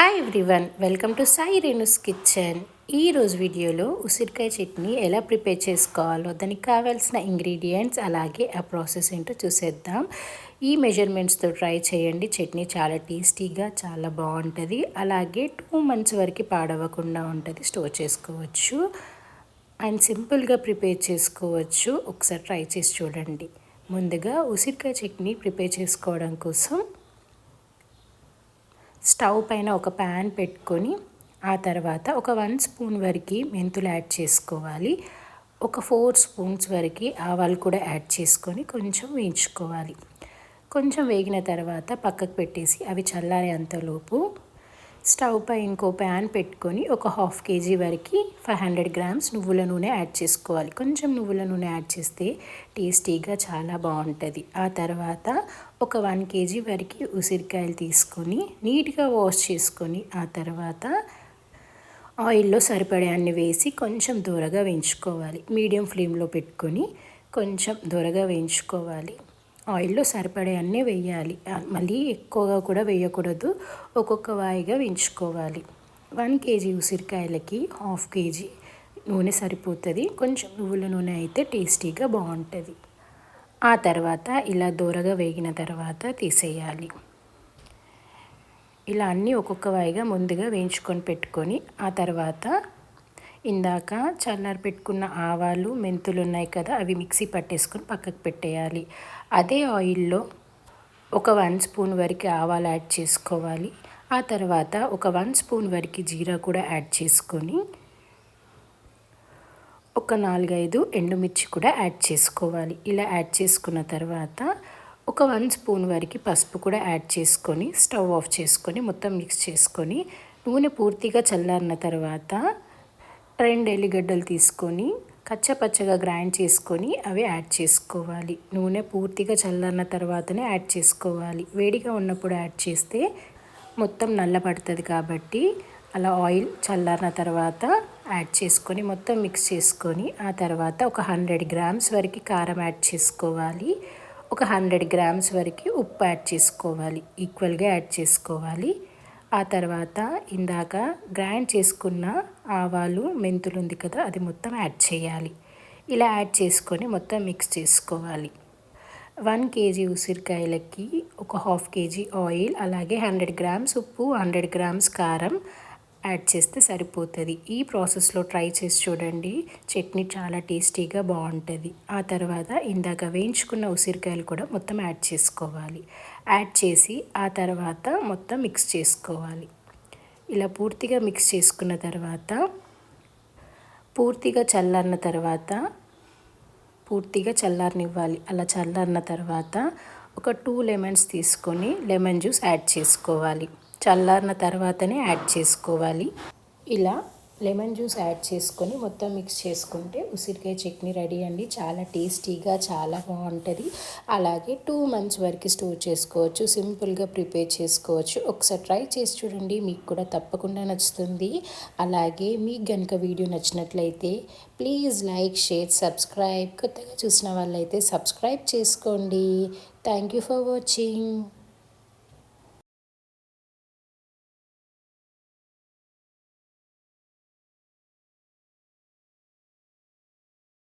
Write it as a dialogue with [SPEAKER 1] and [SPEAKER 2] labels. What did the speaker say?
[SPEAKER 1] Hi everyone welcome to Sai Renu's kitchen ఈరోజు వీడియోలో ఉసిరికాయ చట్నీ ఎలా ప్రిపేర్ చేసుకోవాలో దానికి కావాల్సిన ఇంగ్రీడియంట్స్ అలాగే ఆ ప్రాసెస్ ఏంటో చూసేద్దాం. ఈ మెజర్మెంట్స్తో ట్రై చేయండి. చట్నీ చాలా టేస్టీగా చాలా బాగుంటుంది. అలాగే టూ మంత్స్ వరకు పాడవకుండా ఉంటుంది స్టోర్ చేసుకోవచ్చు. అండ్ సింపుల్గా ప్రిపేర్ చేసుకోవచ్చు. ఒకసారి ట్రై చేసి చూడండి. ముందుగా ఉసిరికాయ చట్నీ ప్రిపేర్ చేసుకోవడం కోసం స్టవ్ పైన ఒక ప్యాన్ పెట్టుకొని ఆ తర్వాత ఒక వన్ స్పూన్ వరకు మెంతులు యాడ్ చేసుకోవాలి. ఒక ఫోర్ స్పూన్స్ వరకు ఆవాలు కూడా యాడ్ చేసుకొని కొంచెం వేయించుకోవాలి. కొంచెం వేగిన తర్వాత పక్కకు పెట్టేసి అవి చల్లారేంతలోపు స్టవ్ పై ఇంకో ప్యాన్ పెట్టుకొని ఒక హాఫ్ కేజీ వరకు ఫైవ్ హండ్రెడ్ గ్రామ్స్ నువ్వుల నూనె యాడ్ చేసుకోవాలి. కొంచెం నువ్వుల నూనె యాడ్ చేస్తే టేస్టీగా చాలా బాగుంటుంది. ఆ తర్వాత ఒక వన్ కేజీ వరకు ఉసిరికాయలు తీసుకొని నీట్గా వాష్ చేసుకొని ఆ తర్వాత ఆయిల్లో సరిపడే అన్ని వేసి కొంచెం దూరగా వేయించుకోవాలి. మీడియం ఫ్లేమ్లో పెట్టుకొని కొంచెం దూరగా వేయించుకోవాలి. ఆయిల్లో సరిపడే అన్నీ వేయాలి. మళ్ళీ ఎక్కువగా కూడా వేయకూడదు. ఒక్కొక్క వాయిగా వేయించుకోవాలి. వన్ కేజీ ఉసిరికాయలకి హాఫ్ కేజీ నూనె సరిపోతుంది. కొంచెం నువ్వుల నూనె అయితే టేస్టీగా బాగుంటుంది. ఆ తర్వాత ఇలా దూరగా వేగిన తర్వాత తీసేయాలి. ఇలా అన్నీ ఒక్కొక్క వాయిగా ముందుగా వేయించుకొని పెట్టుకొని ఆ తర్వాత ఇందాక చల్లారి పెట్టుకున్న ఆవాలు మెంతులు ఉన్నాయి కదా అవి మిక్సీ పట్టేసుకొని పక్కకు పెట్టేయాలి. అదే ఆయిల్లో ఒక వన్ స్పూన్ వరకు ఆవాలు యాడ్ చేసుకోవాలి. ఆ తర్వాత ఒక వన్ స్పూన్ వరకు జీరా కూడా యాడ్ చేసుకొని ఒక నాలుగైదు ఎండుమిర్చి కూడా యాడ్ చేసుకోవాలి. ఇలా యాడ్ చేసుకున్న తర్వాత ఒక వన్ స్పూన్ వరకు పసుపు కూడా యాడ్ చేసుకొని స్టవ్ ఆఫ్ చేసుకొని మొత్తం మిక్స్ చేసుకొని నూనె పూర్తిగా చల్లారిన తర్వాత రెండు ఎల్లిగడ్డలు తీసుకొని కచ్చపచ్చగా గ్రైండ్ చేసుకొని అవి యాడ్ చేసుకోవాలి. నూనె పూర్తిగా చల్లన్న తర్వాతనే యాడ్ చేసుకోవాలి. వేడిగా ఉన్నప్పుడు యాడ్ చేస్తే మొత్తం నల్లబడుతుంది కాబట్టి అలా ఆయిల్ చల్లారిన తర్వాత యాడ్ చేసుకొని మొత్తం మిక్స్ చేసుకొని ఆ తర్వాత ఒక హండ్రెడ్ గ్రామ్స్ వరకు కారం యాడ్ చేసుకోవాలి. ఒక హండ్రెడ్ గ్రామ్స్ వరకు ఉప్పు యాడ్ చేసుకోవాలి. ఈక్వల్గా యాడ్ చేసుకోవాలి. ఆ తర్వాత ఇందాక గ్రైండ్ చేసుకున్న ఆవాలు మెంతులు ఉంది కదా అది మొత్తం యాడ్ చేయాలి. ఇలా యాడ్ చేసుకొని మొత్తం మిక్స్ చేసుకోవాలి. వన్ కేజీ ఉసిరికాయలకి ఒక హాఫ్ కేజీ ఆయిల్ అలాగే హండ్రెడ్ గ్రామ్స్ ఉప్పు హండ్రెడ్ గ్రామ్స్ కారం యాడ్ చేస్తే సరిపోతుంది. ఈ ప్రాసెస్లో ట్రై చేసి చూడండి. చట్నీ చాలా టేస్టీగా బాగుంటుంది. ఆ తర్వాత ఇందాక వేయించుకున్న ఉసిరికాయలు కూడా మొత్తం యాడ్ చేసుకోవాలి. యాడ్ చేసి ఆ తర్వాత మొత్తం మిక్స్ చేసుకోవాలి. ఇలా పూర్తిగా మిక్స్ చేసుకున్న తర్వాత పూర్తిగా చల్లారిన తర్వాత పూర్తిగా చల్లారనివ్వాలి. అలా చల్లారిన తర్వాత ఒక టూ లెమన్స్ తీసుకొని లెమన్ జ్యూస్ యాడ్ చేసుకోవాలి. చల్లారిన తర్వాతనే యాడ్ చేసుకోవాలి. ఇలా లెమన్ జ్యూస్ యాడ్ చేసుకొని మొత్తం మిక్స్ చేసుకుంటే ఉసిరికాయ చట్నీ రెడీ అండి. చాలా టేస్టీగా చాలా బాగుంటుంది. అలాగే టూ మంత్స్ వరకు స్టోర్ చేసుకోవచ్చు. సింపుల్గా ప్రిపేర్ చేసుకోవచ్చు. ఒకసారి ట్రై చేసి చూడండి. మీకు కూడా తప్పకుండా నచ్చుతుంది. అలాగే మీకు కనుక వీడియో నచ్చినట్లయితే ప్లీజ్ లైక్ షేర్ సబ్స్క్రైబ్. కొత్తగా చూసిన వాళ్ళైతే సబ్స్క్రైబ్ చేసుకోండి. Thank you for watching.